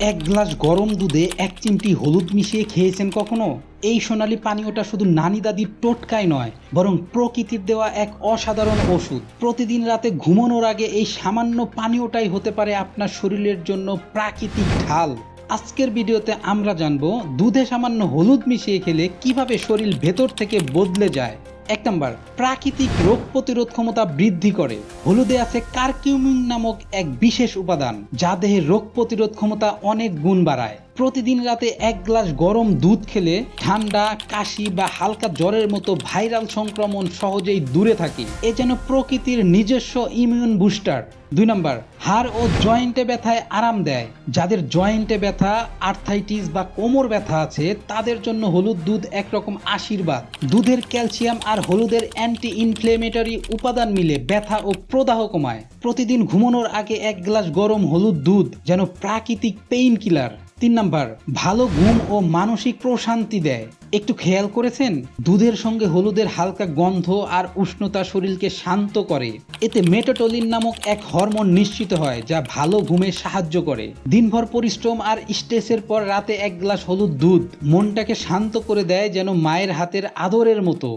এক গ্লাস গরম দুধে এক চিমটি হলুদ মিশিয়ে খেয়েছেন কখনো? এই সোনালী পানীয়টা শুধু নানি দাদির টোটকায় নয়, বরং প্রকৃতির দেওয়া এক অসাধারণ ওষুধ। প্রতিদিন রাতে ঘুমানোর আগে এই সামান্য পানীয়টাই হতে পারে আপনার শরীরের জন্য প্রাকৃতিক ঢাল। আজকের ভিডিওতে আমরা জানব দুধে সামান্য হলুদ মিশিয়ে খেলে কীভাবে শরীর ভেতর থেকে বদলে যায়। এক নম্বর, প্রাকৃতিক রোগ প্রতিরোধ ক্ষমতা বৃদ্ধি করে। হলুদে আছে কার্কিউমিন নামক এক বিশেষ উপাদান, যা দেহের রোগ প্রতিরোধ ক্ষমতা অনেক গুণ বাড়ায়। প্রতিদিন রাতে এক গ্লাস গরম দুধ খেলে ঠান্ডা, কাশি বা হালকা জ্বরের মতো ভাইরাল সংক্রমণ সহজেই দূরে থাকে। এ যেন প্রকৃতির নিজস্ব ইমিউন বুস্টার দুই নম্বর, হাড় ও জয়েন্টে ব্যথায় আরাম দেয়। যাদের জয়েন্টে ব্যথা আর্থাইটিস বা কোমর ব্যথা আছে, তাদের জন্য হলুদ দুধ একরকম আশীর্বাদ। দুধের ক্যালসিয়াম আর হলুদের অ্যান্টি ইনফ্লেমেটরি উপাদান মিলে ব্যথা ও প্রদাহ কমায়। প্রতিদিন ঘুমানোর আগে এক গ্লাস গরম হলুদ দুধ যেন প্রাকৃতিক পেইন কিলার তিন নাম্বার, ভালো ঘুম ও মানসিক প্রশান্তি দেয়। একটু খেয়াল করেছেন? দুধের সঙ্গে হলুদের হালকা গন্ধ আর উষ্ণতা শরীরকে শান্ত করে। এতে মেটোটোলিন নামক এক হরমোন নিশ্চিত হয়, যা ভালো ঘুমে সাহায্য করে। দিনভর পরিশ্রম আর স্ট্রেসের পর রাতে এক গ্লাস হলুদ দুধ মনটাকে শান্ত করে দেয় যেন মায়ের হাতের আদরের মতো।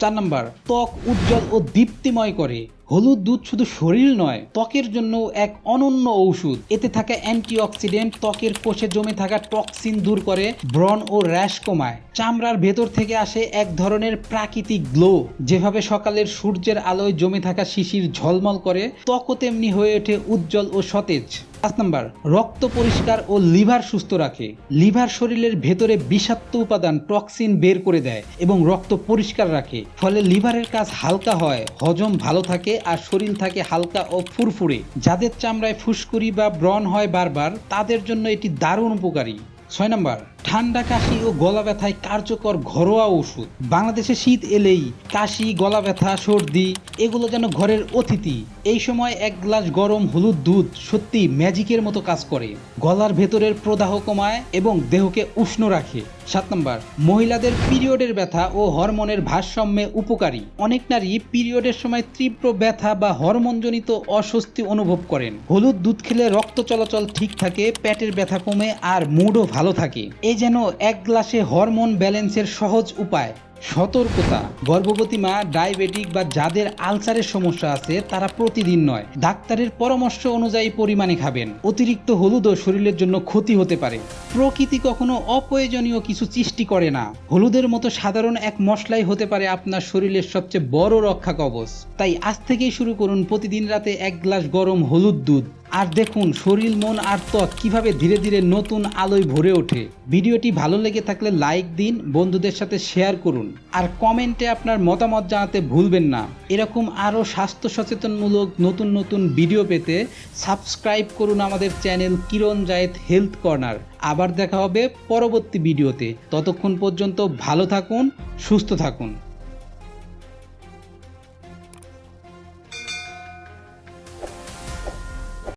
চার নাম্বার, ত্বক উজ্জ্বল ও দীপ্তিময় করে। হলুদ দুধ শুধু শরীর নয়, ত্বকের জন্য এক অনন্য ঔষধ। এতে থাকা অ্যান্টিঅক্সিডেন্ট, ত্বকের কোষে জমে থাকা টক্সিন দূর করে, ব্রণ ও র্যাশ কমায়। চামড়ার ভেতর থেকে আসে এক ধরনের প্রাকৃতিক গ্লো, যেভাবে সকালের সূর্যের আলোয় জমে থাকা শিশির ঝলমল করে, ত্বকও তেমনি হয়ে ওঠে উজ্জ্বল ও সতেজ। পাঁচ নাম্বার, রক্ত পরিষ্কার ও লিভার সুস্থ রাখে। লিভার শরীরের ভেতরে বিষাক্ত উপাদান টক্সিন বের করে দেয় এবং রক্ত পরিষ্কার রাখে। ফলে লিভারের কাজ হালকা হয়, হজম ভালো থাকে আর শরীর থাকে হালকা ও ফুরফুরে। যাদের চামড়ায় ফুসকুড়ি বা ব্রণ হয় বারবার, তাদের জন্য এটি দারুণ উপকারী। ছয় নম্বর। ঠান্ডা কাশি ও গলা ব্যথায় কার্যকর ঘরোয়া ওষুধ। বাংলাদেশে শীত এলেই কাশি গলা ব্যথা সর্দি, এগুলো যেন ঘরের অতিথি। এই সময় এক গ্লাস গরম হলুদ দুধ সত্যি ম্যাজিকের মতো কাজ করে। গলার ভেতরের প্রদাহ কমায় এবং দেহকে উষ্ণ রাখে। সাত নম্বর, মহিলাদের পিরিয়ডের ব্যথা ও হরমোনের ভারসাম্যে উপকারী। অনেক নারী পিরিয়ডের সময় তীব্র ব্যথা বা হরমোনজনিত অস্বস্তি অনুভব করেন। হলুদ দুধ খেলে রক্ত চলাচল ঠিক থাকে, পেটের ব্যথা কমে আর মুডও ভালো থাকে। এ যেন এক গ্লাসে হরমোন ব্যালেন্সের সহজ উপায়। সতর্কতা। গর্ভবতী মা, ডায়াবেটিক বা যাদের আলসারের সমস্যা আছে, তারা প্রতিদিন নয়। ডাক্তারের পরামর্শ অনুযায়ী পরিমাণে খাবেন। অতিরিক্ত হলুদও শরীরের জন্য ক্ষতি হতে পারে। প্রকৃতি কখনো অপ্রয়োজনীয় কিছু সৃষ্টি করে না। হলুদের মতো সাধারণ এক মশলাই হতে পারে আপনার শরীরের সবচেয়ে বড় রক্ষা কবচ। তাই আজ থেকেই শুরু করুন প্রতিদিন রাতে এক গ্লাস গরম হলুদ দুধ। আর দেখুন, শরীর, মন আর ত্বক কীভাবে ধীরে ধীরে নতুন আলোয় ভরে ওঠে। ভিডিওটি ভালো লেগে থাকলে লাইক দিন, বন্ধুদের সাথে শেয়ার করুন। আর কমেন্টে আপনার মতামত জানাতে ভুলবেন না। এরকম আরও স্বাস্থ্য সচেতনমূলক নতুন নতুন ভিডিও পেতে সাবস্ক্রাইব করুন আমাদের channel Kiran Zayed health corner. আবার দেখা হবে পরবর্তী ভিডিওতে। ততক্ষণ পর্যন্ত ভালো থাকুন, সুস্থ থাকুন।